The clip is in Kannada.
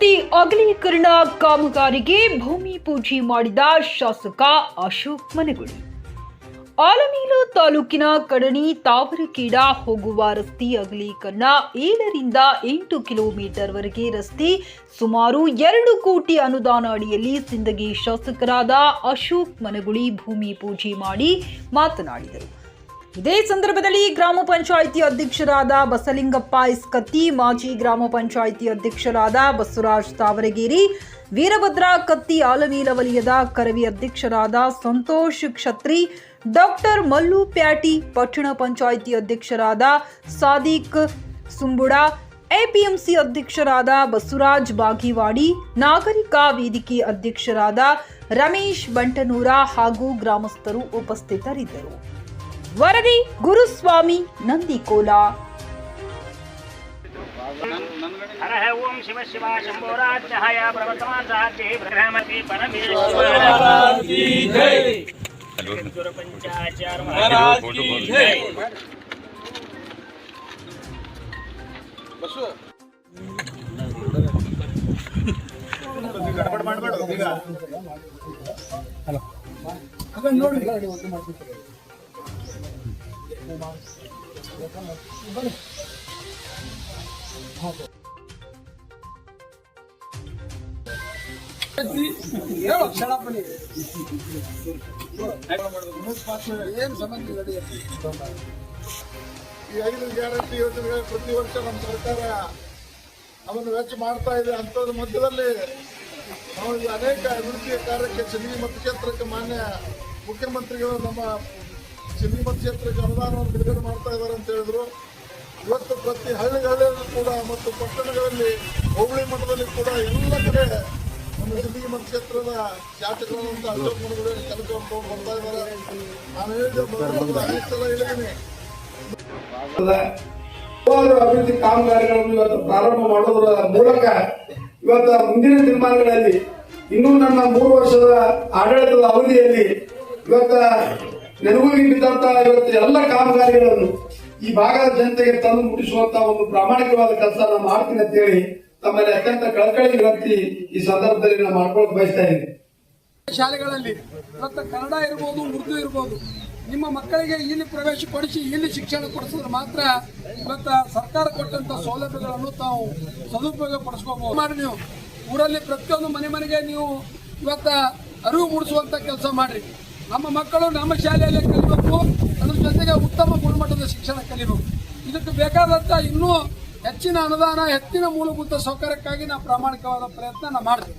ರಸ್ತೆ ಅಗಲೀಕರಣ ಕಾಮಗಾರಿಗೆ ಭೂಮಿ ಪೂಜೆ ಮಾಡಿದ ಶಾಸಕ ಅಶೋಕ್ ಮನೆಗುಳಿ ಆಲಮೇಲು ತಾಲೂಕಿನ ಕಡಣಿ ತಾವರಕೀಡ ಹೋಗುವ ರಸ್ತೆ ಅಗಲೀಕರಣ ಏಳರಿಂದ ಎಂಟು ಕಿಲೋಮೀಟರ್ ವರೆಗೆ ರಸ್ತೆ ಸುಮಾರು ಎರಡು ಕೋಟಿ ಅನುದಾನ ಅಡಿಯಲ್ಲಿ ಸಿಂದಗಿ ಶಾಸಕರಾದ ಅಶೋಕ್ ಮನಗುಳಿ ಭೂಮಿ ಪೂಜೆ ಮಾಡಿ ಮಾತನಾಡಿದರು. ಇದೇ ಸಂದರ್ಭದಲ್ಲಿ ಗ್ರಾಮ ಪಂಚಾಯಿತಿ ಅಧ್ಯಕ್ಷರಾದ ಬಸಲಿಂಗಪ್ಪ ಇಸ್ಕತ್ತಿ, ಮಾಜಿ ಗ್ರಾಮ ಪಂಚಾಯಿತಿ ಅಧ್ಯಕ್ಷರಾದ ಬಸವರಾಜ್ ತಾವರಗೇರಿ, ವೀರಭದ್ರ ಕತ್ತಿ ಆಲನೀಲ ವಲಯದ ಕರವಿ ಅಧ್ಯಕ್ಷರಾದ ಸಂತೋಷ್ ಕ್ಷತ್ರಿ, ಡಾಕ್ಟರ್ ಮಲ್ಲು ಪ್ಯಾಟಿ, ಪಟ್ಟಣ ಪಂಚಾಯಿತಿ ಅಧ್ಯಕ್ಷರಾದ ಸಾದಿಕ್ ಸುಂಬುಡ, ಎಪಿಎಂಸಿ ಅಧ್ಯಕ್ಷರಾದ ಬಸವರಾಜ್ ಬಾಗಿವಾಡಿ, ನಾಗರಿಕ ವೇದಿಕೆ ಅಧ್ಯಕ್ಷರಾದ ರಮೇಶ್ ಬಂಟನೂರ ಹಾಗೂ ಗ್ರಾಮಸ್ಥರು ಉಪಸ್ಥಿತರಿದ್ದರು. ವರದಿ ಗುರುಸ್ವಾಮಿ ನಂದಿಕೋಲ ಹರ ಹೇ ಓಂ ಶಿವ ಶಿವ ಶಂಭೋರಾಜ್ಯಹಾಯ ಪ್ರವರ್ತಮಾನ್ ಸಾಧ್ಯ ಬ್ರಹ್ಮತಿ ಪರಮೇಶ್ವರ ಗುರು ಮಹಾರಾಜ್ ಕಿ ಜೈ ಈ ಐದು ಗ್ಯಾರಂಟಿ ಯೋಜನೆಗಳು ಪ್ರತಿ ವರ್ಷ ನಮ್ಮ ಸರ್ಕಾರ ಅದನ್ನು ವೆಚ್ಚ ಮಾಡ್ತಾ ಇದೆ ಅಂಥದ್ರ ಮಧ್ಯದಲ್ಲಿ ನಾವು ಅನೇಕ ಅಭಿವೃದ್ಧಿ ಕಾರ್ಯಕ್ಕೆ ಚೆನ್ನಿ ಮತ್ತು ಕ್ಷೇತ್ರಕ್ಕೆ ಮಾನ್ಯ ಮುಖ್ಯಮಂತ್ರಿಗಳು ನಮ್ಮ ಸಿಂಧಿ ಕ್ಷೇತ್ರಕ್ಕೆ ಅನುದಾನವನ್ನು ಬಿಡುಗಡೆ ಮಾಡ್ತಾ ಇದ್ದಾರೆ ಅಂತ ಹೇಳಿದ್ರು. ಇವತ್ತು ಪ್ರತಿ ಹಳ್ಳಿಗಳಲ್ಲೂ ಕೂಡ ಮತ್ತು ಪಟ್ಟಣಗಳಲ್ಲಿ ಹೋಬಳಿ ಮಟ್ಟದಲ್ಲಿ ಕೂಡ ಎಲ್ಲ ಕಡೆ ನಮ್ಮ ಸಿನಿಮಾ ಕ್ಷೇತ್ರದ ಶಾಸಕರಾದಂಥ ಅಶೋಕ್ ತಗೊಂಡು ಬರ್ತಾ ಇದ್ದಾರೆ. ನಾನು ಅಭಿವೃದ್ಧಿ ಕಾಮಗಾರಿಗಳನ್ನು ಇವತ್ತು ಪ್ರಾರಂಭ ಮಾಡೋದ್ರ ಮೂಲಕ ಇವತ್ತು ಮುಂದಿನ ದಿನಮಾನಗಳಲ್ಲಿ ಇನ್ನೂ ನನ್ನ ಮೂರು ವರ್ಷದ ಆಡಳಿತದ ಅವಧಿಯಲ್ಲಿ ಇವತ್ತ ನೆರವಿಗೆ ಬಿದ್ದಂತ ಇವತ್ತು ಎಲ್ಲ ಕಾಮಗಾರಿಗಳನ್ನು ಈ ಭಾಗದ ಜನತೆಗೆ ತಂದು ಮುಟ್ಟಿಸುವಂತ ಒಂದು ಪ್ರಾಮಾಣಿಕವಾದ ಕೆಲಸ ನಾನು ಮಾಡ್ತೀನಿ ಅಂತ ಹೇಳಿ ತಮ್ಮಲ್ಲಿ ಅತ್ಯಂತ ಕಳಕಳಿ ವಿನಂತಿ ಈ ಸಂದರ್ಭದಲ್ಲಿ ನಾನು ಮಾಡ್ಕೊಳಕ್ ಬಯಸ್ತಾ ಇದ್ದೀನಿ. ಶಾಲೆಗಳಲ್ಲಿ ಇವತ್ತು ಕನ್ನಡ ಇರ್ಬೋದು, ಉರ್ದು ಇರ್ಬೋದು. ನಿಮ್ಮ ಮಕ್ಕಳಿಗೆ ಇಲ್ಲಿ ಪ್ರವೇಶ ಪಡಿಸಿ ಇಲ್ಲಿ ಶಿಕ್ಷಣ ಕೊಡಿಸಿದ್ರೆ ಮಾತ್ರ ಇವತ್ತು ಸರ್ಕಾರ ಕೊಟ್ಟಂತ ಸೌಲಭ್ಯಗಳನ್ನು ತಾವು ಸದುಪಯೋಗ ಪಡಿಸ್ಕೋಬಹುದು ನೀವು ಊರಲ್ಲಿ ಪ್ರತಿಯೊಂದು ಮನೆ ಮನೆಗೆ ನೀವು ಇವತ್ತ ಅರಿವು ಮೂಡಿಸುವಂತ ಕೆಲಸ ಮಾಡ್ರಿ. ನಮ್ಮ ಮಕ್ಕಳು ನಮ್ಮ ಶಾಲೆಯಲ್ಲೇ ಕಲಿಬೇಕು, ಅದ್ರ ಜೊತೆಗೆ ಉತ್ತಮ ಗುಣಮಟ್ಟದ ಶಿಕ್ಷಣ ಕಲಿಬೇಕು. ಇದಕ್ಕೆ ಬೇಕಾದಂತ ಇನ್ನೂ ಹೆಚ್ಚಿನ ಅನುದಾನ, ಹೆಚ್ಚಿನ ಮೂಲಭೂತ ಸೌಕರ್ಯಕ್ಕಾಗಿ ನಾವು ಪ್ರಾಮಾಣಿಕವಾದ ಪ್ರಯತ್ನ ನಾವು ಮಾಡ್ತೀವಿ.